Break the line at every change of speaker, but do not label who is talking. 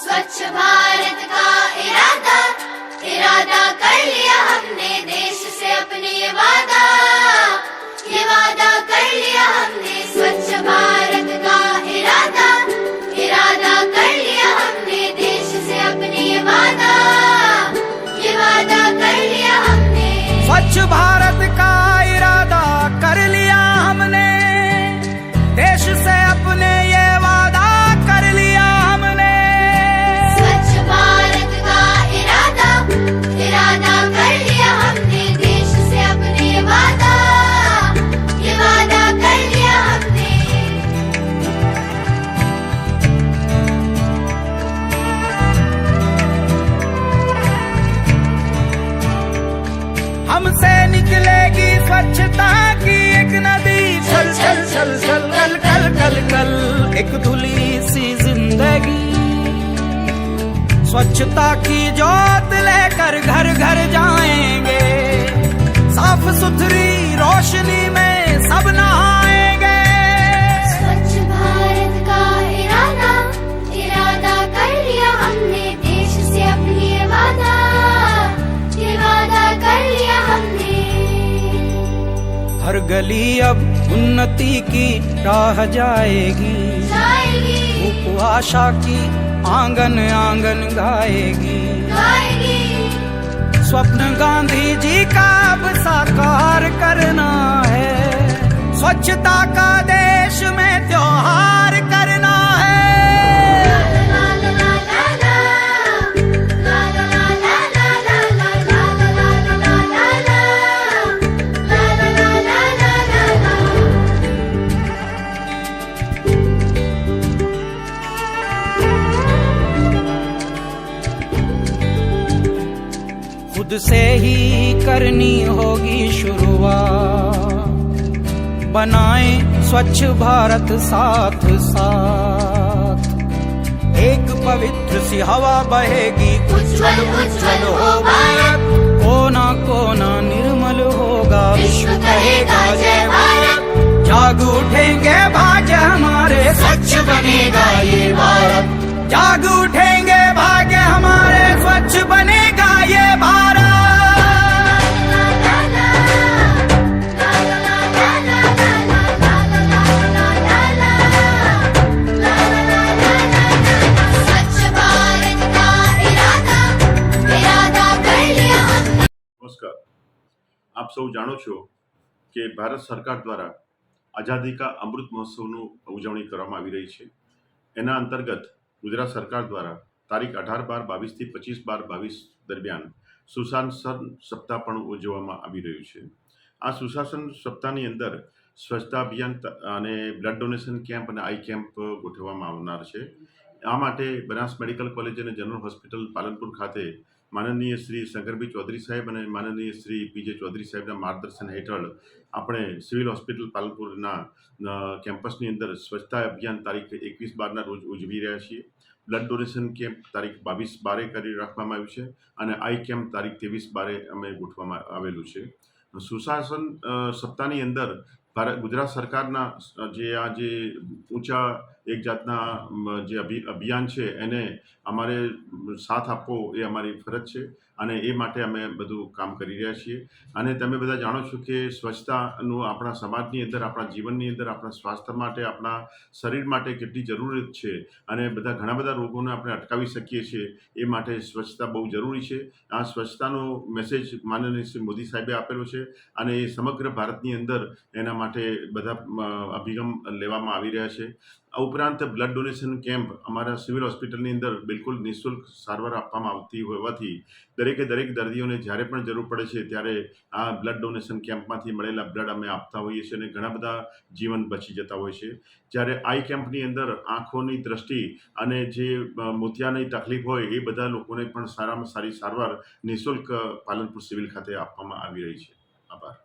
स्वच्छ भारत का इरादा इरादा कर लिया हमने देश से अपने ये वादा ये वादा कर लिया हमने स्वच्छ भारत का इरादा इरादा कर लिया हमने देश से अपने ये वादा ये वादा कर लिया हमने
स्वच्छ भारत का निकलेगी स्वच्छता की एक नदी छल छल छल छल कल कल कल कल एक धुली सी जिंदगी स्वच्छता की जोत लेकर घर घर जाएंगे साफ सुथरी रोशनी गली अब उन्नति की राह जाएगी
जाएगी
धूप आशा की आंगन आंगन गाएगी
गाएगी
स्वप्न गांधी जी का अब साकार करना है स्वच्छता का खुद से ही करनी होगी शुरुआत। बनाए स्वच्छ भारत साथ साथ। एक पवित्र सी हवा बहेगी।
उज्ज्वल उज्ज्वल हो भारत।
कोना कोना निर्मल होगा।
विश्व कहेगा जय भारत।
जाग उठेंगे भाग्य हमारे। स्वच्छ बनेगा ये भारत। जाग उठेंगे
આપ સૌ જાણો છો કે ભારત સરકાર દ્વારા આઝાદી કા અમૃત મહોત્સવનું ઉજવણી કરવામાં આવી રહી છે. એના અંતર્ગત ગુજરાત સરકાર દ્વારા તારીખ અઢાર બાર બાવીસથી પચીસ બાર બાવીસ દરમિયાન સુશાસન સપ્તાહ પણ ઉજવવામાં આવી રહ્યું છે. આ સુશાસન સપ્તાહની અંદર સ્વચ્છતા અભિયાન અને બ્લડ ડોનેશન કેમ્પ અને આઈ કેમ્પ ગોઠવવામાં આવનાર છે. આ માટે બનાસ મેડિકલ કોલેજ અને જનરલ હોસ્પિટલ પાલનપુર ખાતે માનનીય શ્રી શંકરભાઈ ચૌધરી સાહેબ અને માનનીય શ્રી પીજે ચૌધરી સાહેબના માર્ગદર્શન હેઠળ આપણે સિવિલ હોસ્પિટલ પાલનપુરના કેમ્પસની અંદર સ્વચ્છતા અભિયાન તારીખ એકવીસ બારના રોજ ઉજવી રહ્યા છીએ. બ્લડ ડોનેશન કેમ્પ તારીખ બાવીસ બારે કરી રાખવામાં આવ્યું છે અને આઈ કેમ્પ તારીખ ત્રેવીસ બારે અમે ગોઠવામાં આવેલું છે. સુશાસન સપ્તાહની અંદર ભારત, ગુજરાત સરકારના જે આ જે ઊંચા એક જાતના જે અભિ, અભિયાન છે, એને અમારે સાથ આપવો એ અમારી ફરજ છે અને એ માટે અમે બધું કામ કરી રહ્યા છીએ. અને તમે બધા જાણો છો કે સ્વચ્છતાનું આપણા સમાજની અંદર, આપણા જીવનની અંદર, આપણા સ્વાસ્થ્ય માટે, આપણા શરીર માટે કેટલી જરૂરત છે અને બધા ઘણા બધા રોગોને આપણે અટકાવી શકીએ છીએ એ માટે સ્વચ્છતા બહુ જરૂરી છે. આ સ્વચ્છતાનો મેસેજ માનનીય શ્રી મોદી સાહેબે આપેલો છે અને એ સમગ્ર ભારતની અંદર એના માટે બધા અભિગમ લેવામાં આવી રહ્યા છે. આ ઉપરાંત બ્લડ ડોનેશન કેમ્પ અમારા સિવિલ હોસ્પિટલની અંદર બિલકુલ નિઃશુલ્ક સારવાર આપવામાં આવતી હોવાથી દરેકે દરેક દર્દીઓને જ્યારે પણ જરૂર પડે છે ત્યારે આ બ્લડ ડોનેશન કેમ્પમાંથી મળેલા બ્લડ અમે આપતા હોઈએ છીએ અને ઘણા બધા જીવન બચી જતા હોય છે. જ્યારે આઈ કેમ્પની અંદર આંખોની દ્રષ્ટિ અને જે મોતિયાની તકલીફ હોય એ બધા લોકોને પણ સારામાં સારી સારવાર નિઃશુલ્ક પાલનપુર સિવિલ ખાતે આપવામાં આવી રહી છે. આભાર.